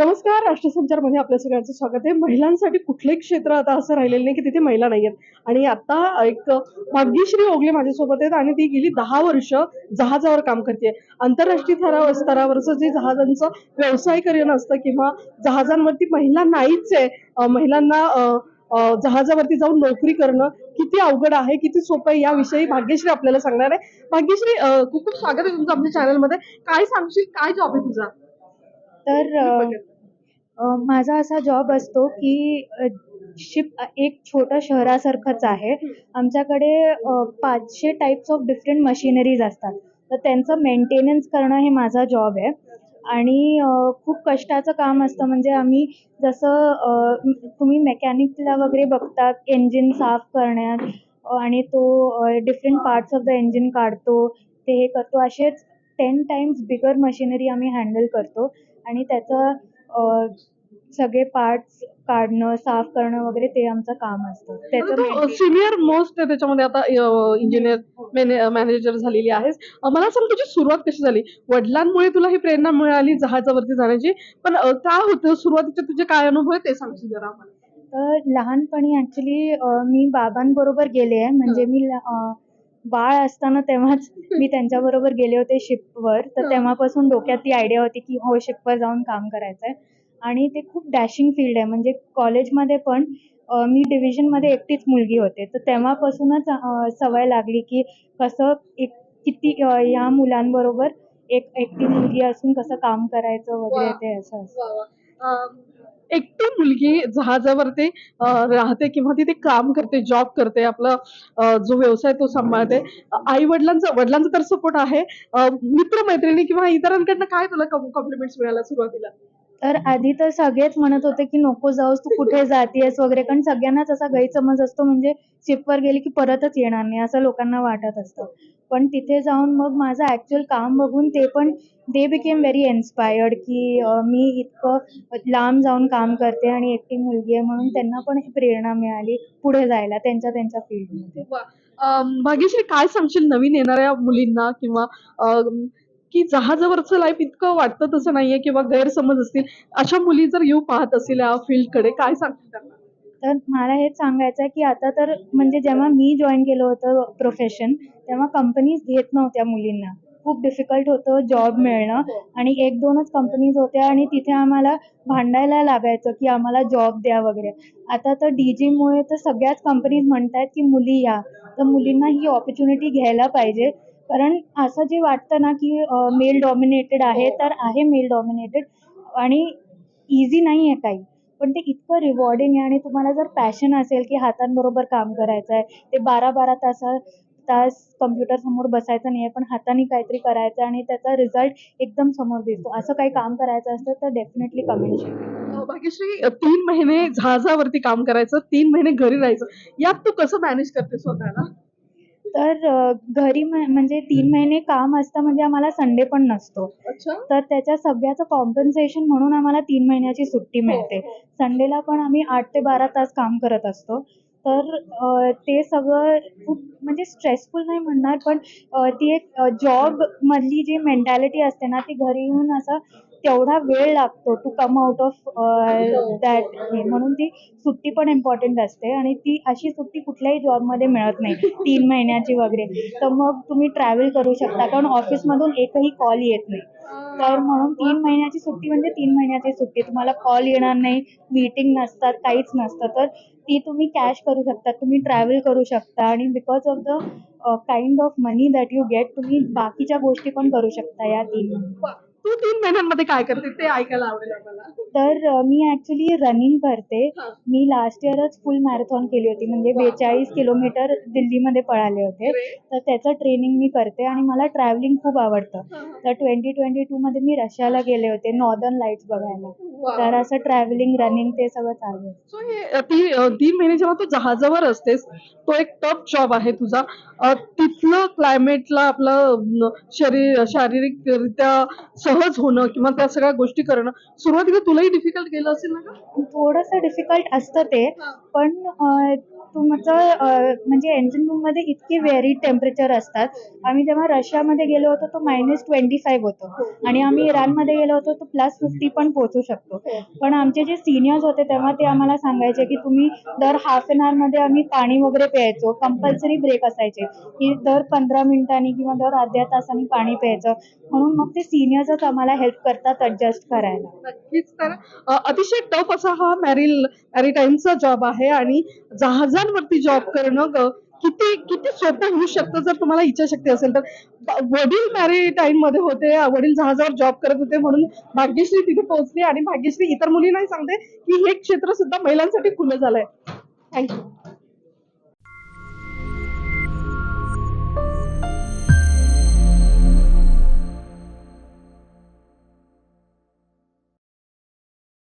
नमस्कार राष्ट्रसंचारमध्ये आपल्या सगळ्यांचं स्वागत आहे. महिलांसाठी कुठलंही क्षेत्र आता असं राहिलेलं नाही की तिथे महिला नाही आहेत आणि आता एक भाग्यश्री ओगले माझ्यासोबत आहेत आणि ती गेली दहा वर्ष जहाजावर काम करते आंतरराष्ट्रीय थरा स्तरावरचं जे जहाजांचं व्यवसायीकरण असतं किंवा जहाजांवरती महिला नाहीच आहे महिलांना जहाजावरती जाऊन नोकरी करणं किती अवघड आहे किती सोपं आहे याविषयी भाग्यश्री आपल्याला सांगणार आहे. भाग्यश्री खूप खूप स्वागत आहे तुमचं आमच्या चॅनलमध्ये काय सांगशील? काय जॉब आहे तुझा? तर माझा असा जॉब असतो की शिप एक छोट्या शहरासारखंच आहे. आमच्याकडे पाचशे टाईप्स ऑफ डिफरंट मशिनरीज असतात. तर त्यांचं मेंटेनन्स करणं हे माझा जॉब आहे. आणि खूप कष्टाचं काम असतं. म्हणजे आम्ही जसं तुम्ही मेकॅनिकला वगैरे बघता इंजिन साफ करण्यात आणि तो different parts of the engine काढतो ते हे करतो. असेच टेन टाईम्स बिगर मशिनरी आम्ही हँडल करतो. आणि त्याचं सगळे पार्ट्स काढणं साफ करणं वगैरे ते आमचं काम असतं. त्याचं सिनियर मोस्ट त्याच्यामध्ये आता इंजिनियर मॅनेजर झालेली आहेस. मला सांग तुझी सुरुवात कशी झाली? वडिलांमुळे तुला ही प्रेरणा मिळाली जहाजावरती जाण्याची? पण काय होतं? सुरुवातीचे तुझे काय अनुभव आहे ते सांगशील जरा आम्हाला? तर लहानपणी ॲक्च्युली मी बाबांबरोबर गेले आहे. म्हणजे मी बाळ असताना तेव्हाच मी त्यांच्याबरोबर गेले होते शिपवर तर. तेव्हापासून डोक्यात ती आयडिया होती की हो शिपवर जाऊन काम करायचं आहे आणि ते खूप डॅशिंग फील्ड आहे. म्हणजे कॉलेजमध्ये पण मी डिव्हिजनमध्ये एकटीच मुलगी होते. तर तेव्हापासूनच सवय लागली की कसं एक किती या मुलांबरोबर एक एकटी मुलगी असून कसं काम करायचं वगैरे. ते असं एकटी मुलगी जहाजावरती राहते किंवा तिथे काम करते जॉब करते आपला जो व्यवसाय तो सांभाळते. आई वडिलांचा वडिलांचा तर सपोर्ट आहे. मित्र मैत्रिणी किंवा इतरांकडनं काय तुला कॉम्प्लिमेंट्स मिळाला सुरुवातीला? तर आधी तर सगळेच म्हणत होते की नको जाऊस तू कुठे जातीयस वगैरे. कारण सगळ्यांनाच असा गैरसमज असतो म्हणजे शिपवर गेली की परतच येणार नाही असं लोकांना वाटत असतं. पण तिथे जाऊन मग माझं ॲक्च्युअल काम बघून ते पण दे बिकेम व्हेरी इन्स्पायर्ड की मी इतकं लांब जाऊन काम करते आणि एकटी मुलगी आहे म्हणून त्यांना पण प्रेरणा मिळाली पुढे जायला त्यांच्या त्यांच्या फील्डमध्ये भाग्यश्री काय सांगशील नवीन येणाऱ्या मुलींना किंवा की जहाजावरचं लाईफ इतकं वाटतं तसं नाहीये किंवा गैरसमज असतील. अशा मुली जर येऊ पाहत असतील या फील्डकडे काय सांगतील त्यांना? तर मला हेच सांगायचं आहे की आता तर म्हणजे जेव्हा मी जॉईन केलं होतं प्रोफेशन तेव्हा कंपनीज घेत नव्हत्या मुलींना. खूप डिफिकल्ट होतं जॉब मिळणं आणि एक दोनच कंपनीज होत्या आणि तिथे आम्हाला भांडायला लागायचं की आम्हाला जॉब द्या वगैरे. आता तर डी जीमुळे तर सगळ्याच कंपनीज म्हणत आहेत की मुली या. तर मुलींना ही ऑपॉर्च्युनिटी घ्यायला पाहिजे. कारण असं जे वाटतं ना की मेल डॉमिनेटेड आहे तर आहे मेल डॉमिनेटेड आणि इझी नाही आहे काही. पण ते इतकं रिवॉर्डिंग आहे आणि तुम्हाला जर पॅशन असेल की हातांबरोबर काम करायचं आहे ते बारा बारा तासा तास कम्प्युटर समोर बसायचं नाही आहे पण हाताने काहीतरी करायचं आहे आणि त्याचा रिझल्ट एकदम समोर दिसतो. असं काही काम करायचं असतं तर डेफिनेटली कमेंट भाग्यश्री तीन महिने जहाजावरती काम करायचं तीन महिने घरी राहायचं यात तू कसं मॅनेज करते स्वतःला? तर घरी म- म्हणजे तीन महिने काम असतं म्हणजे आम्हाला संडे पण नसतो. तर त्याच्या सगळ्याचं कॉम्पन्सेशन म्हणून आम्हाला तीन महिन्याची सुट्टी मिळते. संडेला पण आम्ही आठ ते बारा तास काम करत असतो. तर ते सगळं खूप म्हणजे स्ट्रेसफुल नाही म्हणणार पण ती एक जॉबमधली जी मेंटॅलिटी असते ना ती घरी येऊन असं तेवढा वेळ लागतो to come out of that म्हणून ती सुट्टी पण इम्पॉर्टंट असते आणि ती अशी सुट्टी कुठल्याही जॉबमध्ये मिळत नाही. तीन महिन्याची वगैरे. तर मग तुम्ही ट्रॅव्हल करू शकता कारण ऑफिसमधून एकही कॉल येत नाही. तर म्हणून तीन महिन्याची सुट्टी म्हणजे तीन महिन्याची सुट्टी. तुम्हाला कॉल येणार नाही मीटिंग नसतात काहीच नसतं. तर ती तुम्ही कॅश करू शकता तुम्ही ट्रॅव्हल करू शकता आणि because of the kind of money that you get तुम्ही बाकीच्या गोष्टी पण करू शकता या तीन तू तीन महिन्यांमध्ये काय करते ते ऐकायला आवडेल आम्हाला तर मी ॲक्च्युली रनिंग करते. मी लास्ट इयरच फुल मॅरेथॉन केली होती म्हणजे. बेचाळीस किलोमीटर दिल्लीमध्ये पळाले होते. तर त्याचं ट्रेनिंग मी करते आणि मला ट्रॅव्हलिंग खूप आवडतं. तर ट्वेंटी ट्वेंटी टूमध्ये मी रशियाला गेले होते नॉर्दर्न लाईट्स बघायला. तर असं ट्रॅव्हलिंग रनिंग ते सगळं चालू सो हे ती तीन महिने जेव्हा तू जहाजावर असतेस तो एक टफ जॉब आहे तुझा तिथलं क्लायमेटला आपलं शरीर शारीरिकरित्या सहज होणं किंवा त्या सगळ्या गोष्टी करणं सुरुवातीला तुलाही डिफिकल्ट गेलं असेल ना? थोडंसं डिफिकल्ट असतं ते पण तुमचं म्हणजे engine room मध्ये इतके व्हेरी टेम्परेचर असतात. आम्ही जेव्हा रशियामध्ये गेलो होतो तो मायनस ट्वेंटी फाईव्ह होतो आणि आम्ही इराणमध्ये गेलो होतो तो प्लस फिफ्टी पण पोहोचू शकतो. पण आमचे जे सिनियर्स होते तेव्हा ते आम्हाला सांगायचे की तुम्ही दर हाफ एनमध्ये आम्ही पाणी वगैरे प्यायचो कंपल्सरी ब्रेक असायचे. की दर पंधरा मिनिटांनी किंवा दर अर्ध्या तासांनी पाणी प्यायचं. म्हणून मग ते सिनियर्सच आम्हाला हेल्प करतात ऍडजस्ट करायला. नक्कीच. तर अ, अतिशय टफ असा हा मॅरिल मॅरिटाईमचा जॉब आहे आणि जहाजांवरती जॉब करणं ग- किती किती सोपं होऊ शकतं जर तुम्हाला इच्छाशक्ती असेल तर. ब- वडील मॅरिटाईममध्ये होते वडील जहाजावर जॉब करत होते म्हणून भाग्यश्री तिथे पोहोचली आणि भाग्यश्री इतर मुलींनाही सांगते की हे क्षेत्र सुद्धा महिलांसाठी खुलं झालंय. थँक्यू